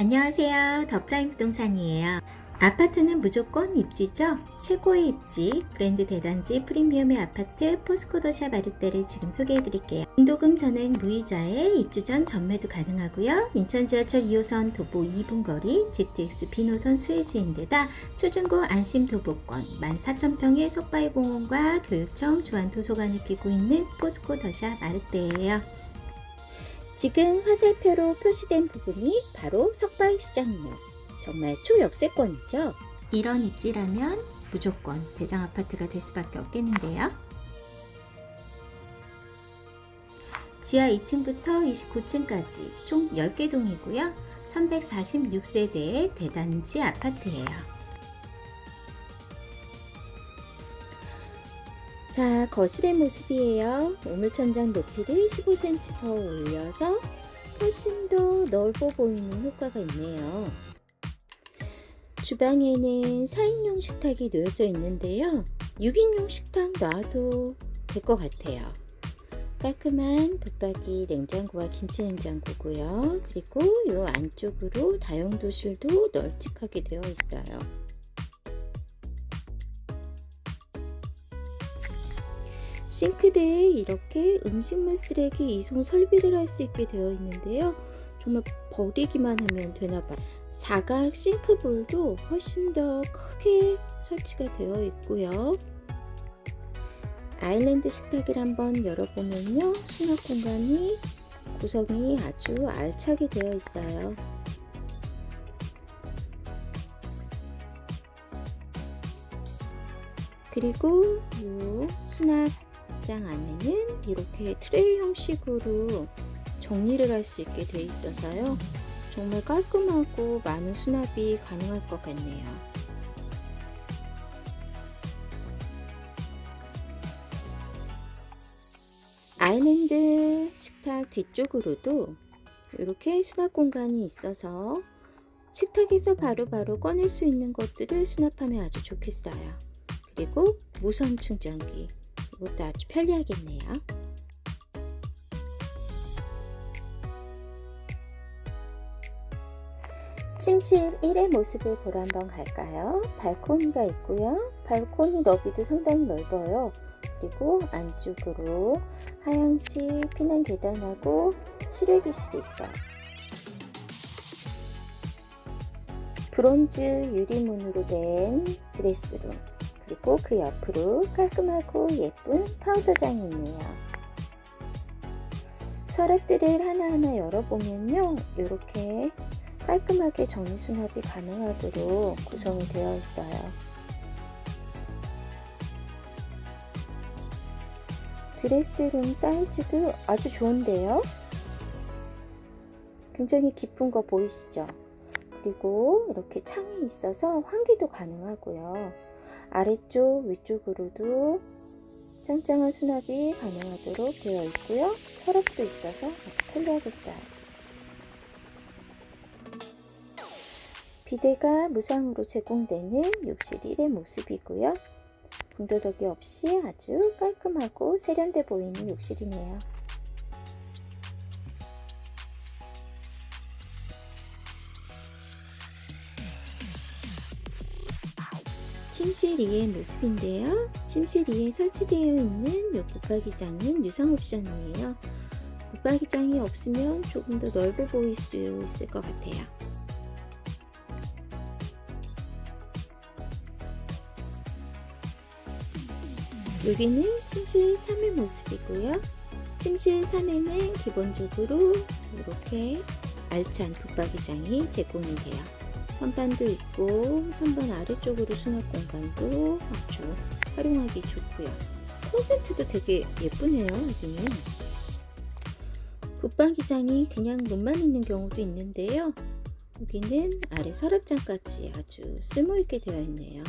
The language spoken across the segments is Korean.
안녕하세요. 더프라임 부동산이에요. 아파트는 무조건 입지죠? 최고의 입지, 브랜드 대단지 프리미엄의 아파트 포스코더샵 아르떼를 지금 소개해 드릴게요. 공도금 전액 무이자에 입주 전 전매도 가능하고요. 인천 지하철 2호선 도보 2분 거리, GTX 비노선 수혜지인데다 초중고 안심 도보권, 14,000평의 속바이 공원과 교육청 주한 도서관을 끼고 있는 포스코더샵 아르떼예요. 지금 화살표로 표시된 부분이 바로 석바이 시장이요. 정말 초역세권이죠. 이런 입지라면 무조건 대장 아파트가 될 수밖에 없겠는데요. 지하 2층부터 29층까지 총 10개 동이고요. 1146세대의 대단지 아파트예요. 자, 거실의 모습이에요. 우물천장 높이를 15cm 더 올려서 훨씬 더 넓어 보이는 효과가 있네요. 주방에는 4인용 식탁이 놓여져 있는데요. 6인용 식탁 놔도 될 것 같아요. 깔끔한 붙박이 냉장고와 김치 냉장고고요. 그리고 이 안쪽으로 다용도실도 널찍하게 되어 있어요. 싱크대에 이렇게 음식물 쓰레기 이송 설비를 할 수 있게 되어 있는데요. 정말 버리기만 하면 되나봐요. 사각 싱크볼도 훨씬 더 크게 설치가 되어 있고요. 아일랜드 식탁을 한번 열어보면요. 수납 공간이 구성이 아주 알차게 되어 있어요. 그리고 이 수납 장 안에는 이렇게 트레이 형식으로 정리를 할 수 있게 되어 있어서요. 정말 깔끔하고 많은 수납이 가능할 것 같네요. 아일랜드 식탁 뒤쪽으로도 이렇게 수납 공간이 있어서 식탁에서 바로바로 꺼낼 수 있는 것들을 수납하면 아주 좋겠어요. 그리고 무선 충전기 이것도 아주 편리하겠네요. 침실 1의 모습을 보러 한번 갈까요? 발코니가 있고요. 발코니 너비도 상당히 넓어요. 그리고 안쪽으로 하향식 피난 계단하고 실외기실이 있어요. 브론즈 유리문으로 된 드레스룸 그리고 그 옆으로 깔끔하고 예쁜 파우더장이 있네요. 서랍들을 하나하나 열어보면요. 이렇게 깔끔하게 정리 수납이 가능하도록 구성이 되어 있어요. 드레스룸 사이즈도 아주 좋은데요. 굉장히 깊은 거 보이시죠? 그리고 이렇게 창이 있어서 환기도 가능하고요. 아래쪽, 위쪽으로도 짱짱한 수납이 가능하도록 되어 있고요. 서랍도 있어서 아주 편리하겠어요. 비데가 무상으로 제공되는 욕실 1의 모습이고요. 군더더기 없이 아주 깔끔하고 세련돼 보이는 욕실이네요. 침실 2의 모습인데요. 침실 2에 설치되어 있는 이 붙박이장은 유상 옵션이에요. 붙박이장이 없으면 조금 더 넓어 보일 수 있을 것 같아요. 여기는 침실 3의 모습이고요. 침실 3에는 기본적으로 이렇게 알찬 붙박이장이 제공이 돼요. 선반도 있고 선반 아래쪽으로 수납 공간도 아주 활용하기 좋고요. 콘센트도 되게 예쁘네요. 여기는 붙박이장이 그냥 문만 있는 경우도 있는데요. 여기는 아래 서랍장까지 아주 쓸모있게 되어 있네요.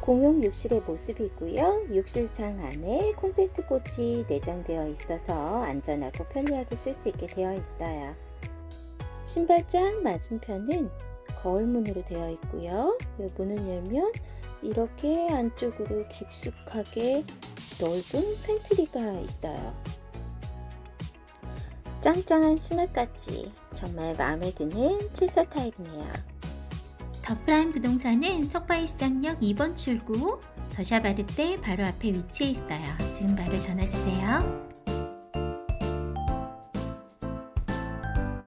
공용 욕실의 모습이고요. 욕실장 안에 콘센트 꽂이 내장되어 있어서 안전하고 편리하게 쓸 수 있게 되어 있어요. 신발장 맞은편은 거울문으로 되어 있고요. 이 문을 열면 이렇게 안쪽으로 깊숙하게 넓은 팬트리가 있어요. 짱짱한 수납까지 정말 마음에 드는 74 타입이네요. 더프라임 부동산은 석바이 시장역 2번 출구 더샤바르떼 바로 앞에 위치해 있어요. 지금 바로 전화주세요.